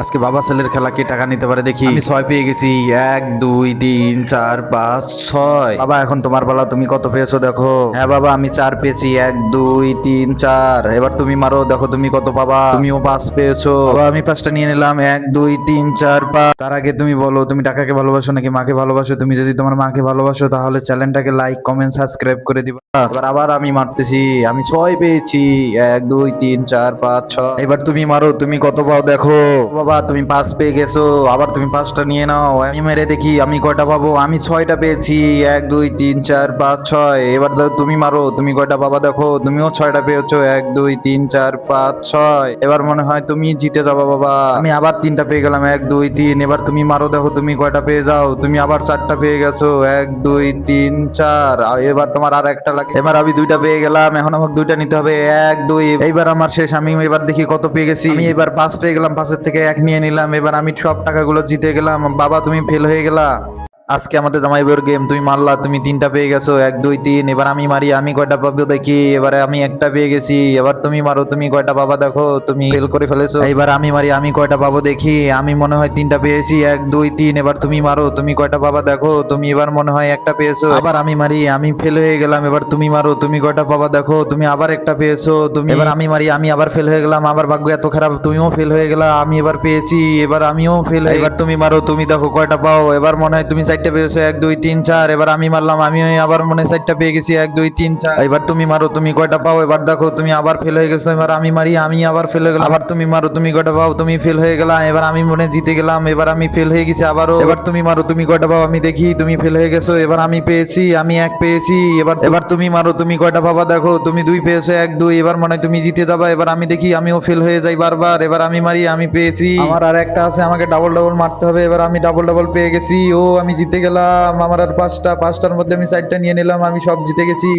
আজকে বাবা ছেলের খেলা কে টাকা নিতে পারে দেখি? আমি ছয় পেয়ে গেছি। এক দুই তিন চার পাঁচ ছয়। বাবা এখন তোমার বেলা তুমি কত পেয়েছ দেখো। হ্যাঁ বাবা আমি চার পেয়েছি। এক দুই তিন চার। এবার তুমি মারো দেখো তুমি কত পাবা। তুমিও পাঁচ পেয়েছ। বাবা আমি পাঁচটা নিয়ে নিলাম। এক দুই তিন চার পাঁচ। তার আগে তুমি বলো তুমি টাকাকে ভালোবাসো নাকি মাকে ভালোবাসো? তুমি যদি তোমার মাকে ভালোবাসো তাহলে চ্যানেলটাকে লাইক কমেন্ট সাবস্ক্রাইব করে দিবা। এবার আবার আমি মারতেছি। আমি ছয় পেয়েছি। এক দুই তিন চার পাঁচ ছয়। এবার তুমি মারো তুমি কত পাও দেখো। বাবা, তুমি পাঁচ পেয়ে গেছো, আবার তুমি পাঁচটা নিয়ে নাও। আমি মেরে দেখি, আমি কয়টা পাবো? আমি ছয়টা পেয়েছি। এক, দুই, তিন, চার, পাঁচ, ছয়। এবার তুমি মারো, তুমি কয়টা বাবা দেখো? তুমিও ছয়টা পেয়েছ। এক, দুই, তিন, চার, পাঁচ, ছয়। এবার মনে হয় তুমি জিতে যাবা বাবা। আমি আবার তিনটা পেয়ে গেলাম। এক, দুই, তিন। এবার তুমি মারো, দেখো তুমি কয়টা পেয়ে যাও। তুমি আবার চারটা পেয়ে গেছো। এক, দুই, তিন, চার। এবার তোমার আর একটা লাগে। এবার আমি দুইটা পেয়ে গেলাম। এখন আমাকে দুইটা নিতে হবে। এক, দুই। এইবার আমার শেষ। আমি এবার দেখি কত পেয়ে গেছি। আমি এবার পাঁচ পেয়ে গেলাম। পাঁচের থেকে এক নিয়ে নিলাম এবার আমি সব টাকাগুলো জিতে গেলাম। বাবা তুমি ফেল হয়ে গেলা। আজকে আমাদের জামাই বউয়ের গেম তুমি মারলা, তুমি তিনটা পেয়ে গেছো, এক, দুই, তিন, এবার আমি মারি, আমি কয়টা পাবো দেখি, এবারে আমি একটা পেয়ে গেছি, এবার তুমি মারো, তুমি কয়টা পাবা দেখো, তুমি ফেল করে ফেলেছো এবার আমি মারি, আমি কয়টা পাবো দেখি, আমি মনে হয় তিনটা পেয়েছি, এক, দুই, তিন, এবার তুমি মারো, তুমি কয়টা পাবা দেখো, তুমি এবার মনে হয় একটা পেয়েছ, আবার আমি মারি, আমি ফেল হয়ে গেলাম, এবার তুমি মারো, তুমি কয়টা পাবা দেখো, তুমি আবার একটা পেয়েছ, তুমি এবার আমি মারি, আমি আবার ফেল হয়ে গেলাম আবার ভাগ্য এত খারাপ, তুমিও ফেল হয়ে গেলা, আমি এবার পেয়েছি, এবার আমিও ফেল এবার তুমি মারো, তুমি দেখো কয়টা পাও, এবার মনে হয় তুমি চারটা পেয়েছ এক, দুই, তিন, চার। এবার আমি মারলাম, আমি আবার মনে চারটা পেয়ে গেছি, এক, দুই, তিন, চার। এবার তুমি মারো, তুমি কয়টা পাও? এবার দেখো, তুমি আবার ফেল হয়ে গেছো, এবার আমি মারি, আমি আবার ফেল হয়ে গেলাম। আবার তুমি মারো, তুমি কয়টা পাও? তুমি ফেল হয়ে গেলা, এবার আমি মনে জিতে গেলাম, এবার আমি ফেল হয়ে গেছি আবারও। এবার তুমি মারো, তুমি কয়টা পাও? আমি দেখি, তুমি ফেল হয়ে গেছো, এবার আমি পেয়েছি, আমি এক পেয়েছি। এবার এবার তুমি মারো, তুমি কয়টা পাবা? দেখো, তুমি দুই পেয়েছ, এক, দুই। এবার মনে তুমি জিতে যাবা, এবার আমি দেখি, আমিও ফেল হয়ে যাই বারবার। এবার আমি মারি, আমি পেয়েছি। আমার আর একটা আছে, আমাকে ডাবল ডাবল মারতে হবে। এবার আমি ডাবল ডাবল পেয়ে গেছি। ও, আমি জিতে গেলাম, আমার আর পাঁচটা, পাঁচটার মধ্যে আমি সাইডটা নিয়ে নিলাম, আমি সব জিতে গেছি।